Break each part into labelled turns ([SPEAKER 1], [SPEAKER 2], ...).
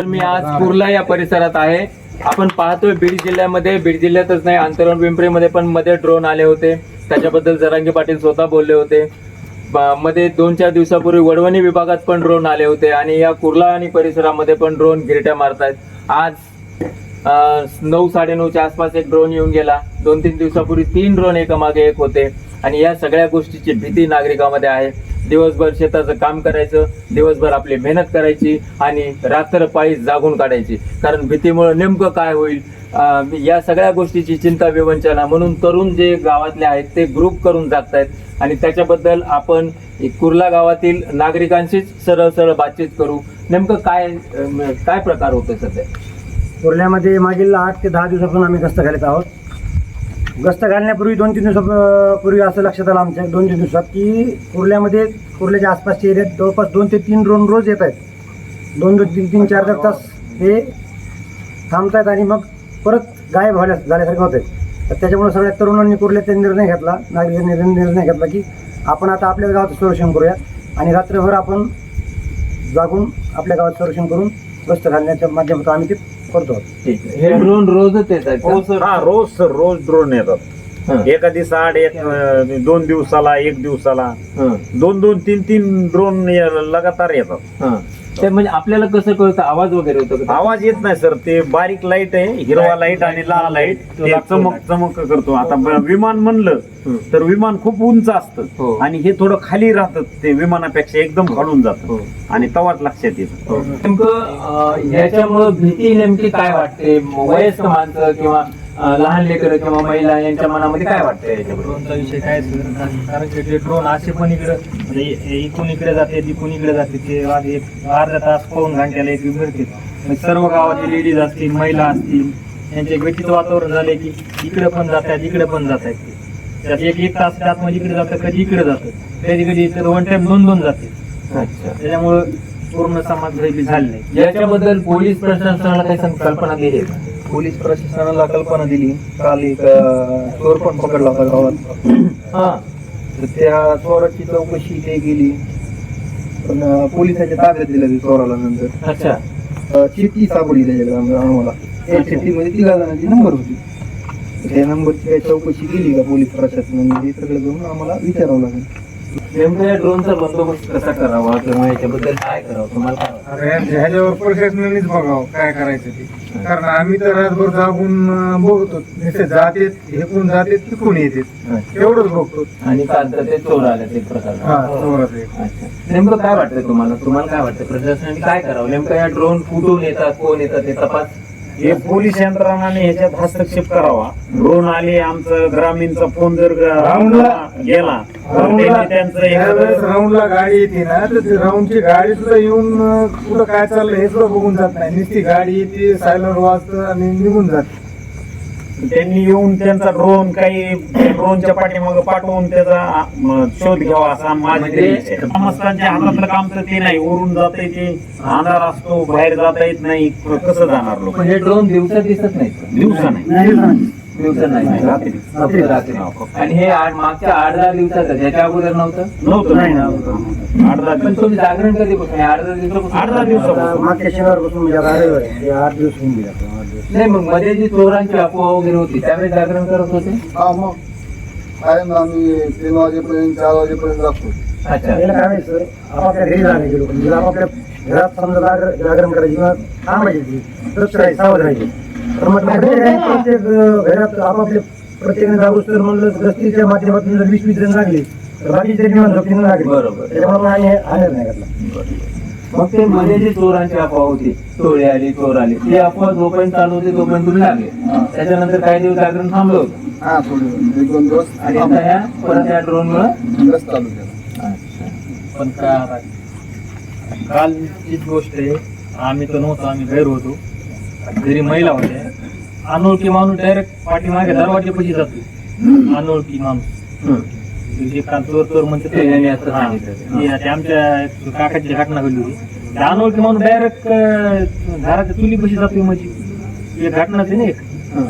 [SPEAKER 1] तर मी आज कुर्ला या परिसरात आहे. आपण पाहतोय बीड जिल्ह्यामध्ये. बीड जिल्ह्यातच नाही अंतरण पिंपरीमध्ये पण मध्ये ड्रोन आले होते. त्याच्याबद्दल जरांगी पाटील स्वतः बोलले होते. मध्ये दोन चार दिवसापूर्वी वडवणी विभागात पण ड्रोन आले होते आणि या कुर्ला आणि परिसरामध्ये पण ड्रोन गिरट्या मारतायत. आज नऊ साडेनऊच्या आसपास एक ड्रोन येऊन गेला. दोन तीन दिवसापूर्वी तीन ड्रोन एकामागे एक होते. आणि या सगळ्या गोष्टीची भीती नागरिकांमध्ये आहे. दिवसभर शेताचं काम करायचं दिवसभर आपली मेहनत करायची आणि रात्र पाळी जागून काढायची. कारण भीतीमुळे नेमकं काय होईल? या सगळ्या गोष्टीची चिंता विवंचना म्हणून तरुण जे गावातले आहेत ते ग्रुप करून जागतायत आणि त्याच्याबद्दल आपण कुर्ला गावातील नागरिकांशीच सरळ सरळ बातचीत करू. नेमकं काय काय प्रकार होतोय सध्या?
[SPEAKER 2] कुर्ल्यामध्ये मागील आठ ते दहा दिवसापासून आम्ही गस्त घालत आहोत. गस्त घालण्यापूर्वी दोन तीन दिवसापूर्वी असं लक्षात आलं आमच्या दोन तीन दिवसात की कुर्ल्यामध्ये कुर्ल्याच्या आसपासच्या एरियात जवळपास दोन ते तीन ड्रोन रोज येत आहेत. दोन दोन तीन तीन चार चार तास हे थांबतात आणि मग परत गायब व्हायला झाल्यासारखं होत आहे तर त्याच्यामुळे सगळ्या तरुणांनी कुर्ल्याचा निर्णय घेतला नागरिकांनी निर्णय घेतला की आपण आता आपल्या गावाचं संरक्षण करूया आणि रात्रभर आपण जागून आपल्या गावात संरक्षण करून गस्त घालण्याच्या माध्यमातून आम्ही ते करतो. आहोत.
[SPEAKER 1] ठीक आहे. हे ड्रोन रोजच येत आहेत
[SPEAKER 3] हो सर हा रोज सर रोज ड्रोन येतात.
[SPEAKER 1] हं,
[SPEAKER 3] एका दिवसा आड एक अं, दोन दिवसाला एक दिवसाला.
[SPEAKER 1] हं,
[SPEAKER 3] दोन दोन तीन तीन ड्रोन लगातार येतात.
[SPEAKER 1] हं. ते म्हणजे आपल्याला कसं कळतं? आवाज वगैरे होतो का?
[SPEAKER 3] आवाज येत नाही सर. ते बारीक लाइट आहे हिरवा लाइट आणि लाल लाइट ते चमक चमक करतो. आता ब- विमान म्हणलं
[SPEAKER 1] हं.
[SPEAKER 3] तर विमान खूप उंच
[SPEAKER 1] हो.
[SPEAKER 3] असतं आणि हे थोडं खाली राहतं ते विमानापेक्षा एकदम खालून जातं.
[SPEAKER 1] हो.
[SPEAKER 3] आणि तवाच लक्षात येतं.
[SPEAKER 1] नेमकं याच्यामुळं भीती नेमकी काय वाटते? वयस्क माणसं किंवा लहान लेकरं किंवा महिला यांच्या मनामध्ये काय वाटतं याच्याबद्दल?
[SPEAKER 4] ड्रोनचा विषय काय सर? कारण कारण की ते ड्रोन असे पण इकडं म्हणजे इ- इकडून इकडे जाते तिकडून इकडे जाते. ते आज एक अर्धा तास पाऊन घंट्याला एक मिळते. मग सर्व गावाचे लेडीज असतील महिला असतील यांचे एक वातावरण झाले की इकडे पण जात आहेत इकडे पण जात आहेत ते त्यात एक एक तास त्यात मध्ये इकडे जातं कधी इकडे जातं कधी कधी तर वन टाइम दोन दोन जाते.
[SPEAKER 1] अच्छा.
[SPEAKER 4] त्याच्यामुळं पूर्ण समाज झाली नाही
[SPEAKER 1] याच्याबद्दल पोलीस प्रशासनाला काही संकल्पना दिली आहे का?
[SPEAKER 4] पोलीस प्रशासनाला कल्पना दिली. काल एक अं, चोर पण पकडला होता गावात.
[SPEAKER 1] हा.
[SPEAKER 4] तर त्या चोराची चौकशी ते गेली पण अं, पोलिसांच्या ताब्यात दिलं ते चोराला नंतर.
[SPEAKER 1] अच्छा.
[SPEAKER 4] अं, चिठ्ठी सापडली त्याच्याकडे आम- आम्हाला. त्या चिठ्ठीमध्ये तिघा जणांची नंबर होती. त्या नंबरची काही चौकशी केली का पोलीस प्रशासनाने? हे सगळं जाऊन आम्हाला विचारावं लागेल.
[SPEAKER 1] नेमकं या ड्रोनचा बंदोबस्त कसा करावा? किंवा याच्याबद्दल काय करावं? तुम्हाला काय?
[SPEAKER 5] अरे ह्या- ह्याच्यावर प्रशासनानेच बघावं काय करायचं ते. कारण आम्ही तर रातभर जागून अं, बघतो. नुसते जातेत हेकून जातेत तिकून येतात. एवढंच बघतो.
[SPEAKER 1] आणि काल तर ते चोर आले प्रकार.
[SPEAKER 5] हा चोराचं एक.
[SPEAKER 1] अच्छा. नेमकं काय वाटतं तुम्हाला? तुम्हाला काय वाटतं? प्रशासनाने काय करावं? नेमकं या ड्रोन कुठून येतात कोण येतात हे तपास?
[SPEAKER 3] हे पोलीस यंत्रणाने ह्याच्यात हस्तक्षेप करावा. ड्रोन आले आमचं ग्रामीणचा फोन जर
[SPEAKER 5] राऊंडला-
[SPEAKER 3] गेला तर
[SPEAKER 5] राऊंडला
[SPEAKER 3] त्यांनी त्यांचं
[SPEAKER 5] ज्यावेळेस
[SPEAKER 3] एखादं
[SPEAKER 5] राऊंडला गाडी येते ना तर ती राऊंडची गाडी सुद्धा येऊन अं, कुठं काय चाललं हे सुद्धा बघून जात नाही. नुसती गाडी येते सायलर वाजतं आणि निघून जाते.
[SPEAKER 3] त्यांनी येऊन त्यांचा ड्रोन काही ड्रोनच्या पाठीमागे पाठवून त्याचा म, शोध घ्यावा असा माझी
[SPEAKER 1] म्हणजे-
[SPEAKER 3] तरी इच्छा आहे. ग्रामस्थांच्या हातातलं काम तर ते नाही. वरून जात ते अंधार असतो बाहेर जाता येत नाही. कसं जाणार लोक?
[SPEAKER 1] हे ड्रोन दिवसा दिसत नाही.
[SPEAKER 3] दिवसा नाही.
[SPEAKER 1] दिवसा नाही
[SPEAKER 3] रात्री.
[SPEAKER 1] रात्री. आणि हे आठ- मागच्या आठ दहा दिवसाचं ज्याच्या अगोदर नव्हतं?
[SPEAKER 3] नव्हतं
[SPEAKER 4] नाही,
[SPEAKER 3] आठ दहा
[SPEAKER 1] पण
[SPEAKER 3] दिवस
[SPEAKER 1] तुम्ही जागरण कधीपासून हे आठ दहा दिवसापासून
[SPEAKER 3] आठ दहा दिवसापासून.
[SPEAKER 2] मागच्या शनिवारपासून म्हणजे आता रविवार आहे. म्हणजे आठ दिवस होऊन गेले आता, आठ दिवस.
[SPEAKER 1] नाही मग मध्ये जी चोरांची अफवा वगैरे होती त्यावेळेस जागरण करत होते?
[SPEAKER 6] हा मग. कायम आम्ही तीन वाजेपर्यंत चार वाजेपर्यंत राखतो
[SPEAKER 1] अच्छा.
[SPEAKER 2] काय व्हायचं सर? आपापल्या घरी जाण्याचे लोक. म्हणजे आपापल्या घरात समजा जागर- जागरण करायची किंवा थांबायची तर राहायचे सावध राहायचे. तर म्हटलं घरी काय प्रत्येक घरात आपापल्या प्रत्येकाने जागोस तर म्हणलं रस्त्याच्या माध्यमातून जर वीस वीस जण लागले तर बाकीचे निवांत झोपीनं लागले.
[SPEAKER 1] बरोबर.
[SPEAKER 2] त्याच्यामुळे मग आम्ही हा निर्णय घेतला
[SPEAKER 1] मग ते मध्ये जी चोरांची अफवा होती चोरी आली चोर आली ती अफवा जोपर्यंत चालू होती तोपर्यंत तुम्ही लागले. त्याच्यानंतर काही दिवस जागरण थांबलं होतं.
[SPEAKER 6] हा थोडी एक दोन दिवस
[SPEAKER 1] आणि आता ह्या परत या ड्रोन मुळे
[SPEAKER 6] दिवस चालू केला
[SPEAKER 4] पण का कालचीच गोष्ट आहे आम्ही तर नव्हतो आम्ही गैर होतो. घरी महिला होत्या. अनोळखी माणूस डायरेक्ट पाठीमागे दरवाजेपाशी जातो. अनोळखी माणूस. जे काल चोर चोर म्हणते
[SPEAKER 1] ते यांनी असं सांगितलं.
[SPEAKER 4] ते ते आमच्या काकाची घटना घडली होती. ते अनोळखी माणूस डायरेक्ट घराच्या चुलीपाशी जातो म्हणजे. एक घटनाच आहे ना एक.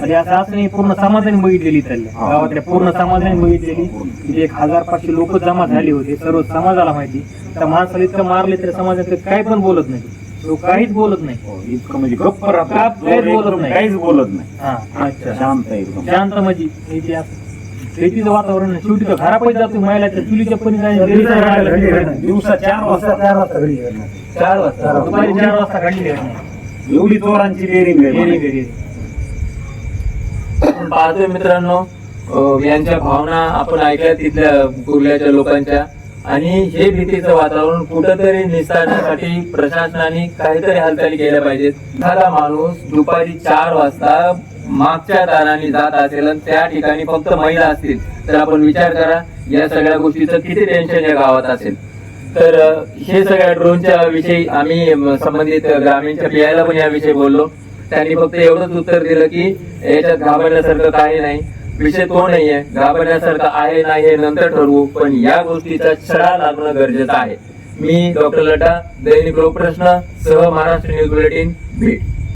[SPEAKER 4] आणि असं असं नाही पूर्ण समाजाने बघितलेली त्याला. गावातल्या पूर्ण समाजाने बघितलेली. तिथे एक हजार पाचशे लोक जमा झाले होते सर्व समाजाला माहिती. त्या माणसाला इतकं मारले तरी समाजात काही पण बोलत नाही. तो काहीच बोलत नाही
[SPEAKER 3] हो, इतकं म्हणजे गप्प राहतो
[SPEAKER 4] काहीच बोलत
[SPEAKER 3] एकदम
[SPEAKER 4] नाही.
[SPEAKER 3] काहीच बोलत नाही
[SPEAKER 4] हा अच्छा
[SPEAKER 3] शांत आहे एकदम
[SPEAKER 4] शांत म्हणजे. शेतीचं वातावरण आहे. शेवटी तो घरापैकी जातो महिलाच्या चुलीच्या पण घरी राहायला.
[SPEAKER 2] घरी.
[SPEAKER 3] दिवसा चार
[SPEAKER 2] वाजता चार वाजता घरी येणार.
[SPEAKER 4] चार वाजता दुपारी चार वाजता काढली नाही
[SPEAKER 3] एवढी चोरांची आहे
[SPEAKER 4] घरी
[SPEAKER 1] पाहतोय मित्रांनो अं, यांच्या भावना आपण ऐकल्या तिथल्या कुर्ल्याच्या लोकांच्या आणि हे भीतीचं वातावरण कुठंतरी निसटण्यासाठी प्रशासनाने काहीतरी हालचाली केल्या पाहिजेत. एखादा माणूस दुपारी चार वाजता मागच्या दाराने जात असेल आणि त्या ठिकाणी फक्त महिला असतील तर आपण विचार करा या सगळ्या गोष्टीचं किती टेन्शन या गावात असेल. तर हे सगळ्या ड्रोनच्या विषयी आम्ही संबंधित ग्रामीणच्या पीआयला पण याविषयी बोललो. त्यांनी फक्त एवढंच उत्तर दिलं की याच्यात घाबरण्यासारखं काही नाही. विषय तो नाहीये. घाबरण्यासारखं आहे नाही हे नंतर ठरवू पण या गोष्टीचा छडा लागणं गरजेचं आहे. मी डॉक्टर लटा दैनिक लोकप्रश्न सह महाराष्ट्र न्यूज बुलेटिन भेट